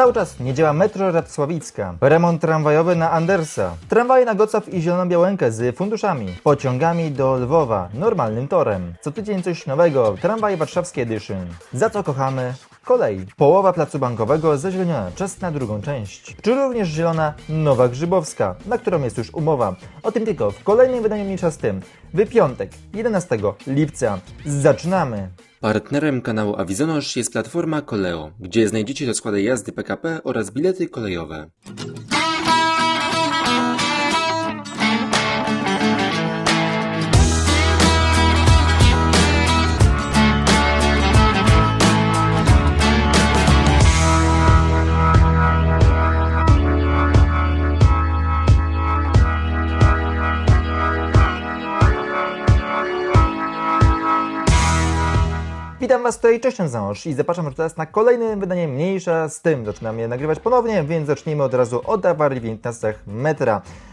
Cały czas nie działa metro Radsławicka. Remont tramwajowy na Andersa. Tramwaje na Gocław i Zieloną Białękę z funduszami. Pociągami do Lwowa normalnym torem. Co tydzień coś nowego. Tramwaje warszawskie edition. Za co kochamy? Kolej. Połowa placu bankowego zazieleniona. Czas na drugą część. Czy również zielona Nowa Grzybowska, na którą jest już umowa. O tym tylko w kolejnym wydaniu mniejsza z tym. W piątek, 11 lipca. Zaczynamy! Partnerem kanału Awizonosz jest platforma Koleo, gdzie znajdziecie rozkłady jazdy PKP oraz bilety kolejowe. Witam Was tutaj, cześć Zanosz i zapraszam już teraz na kolejne wydanie mniejsza z tym. Zaczynamy je nagrywać ponownie, więc zacznijmy od razu od awarii w 19 metra.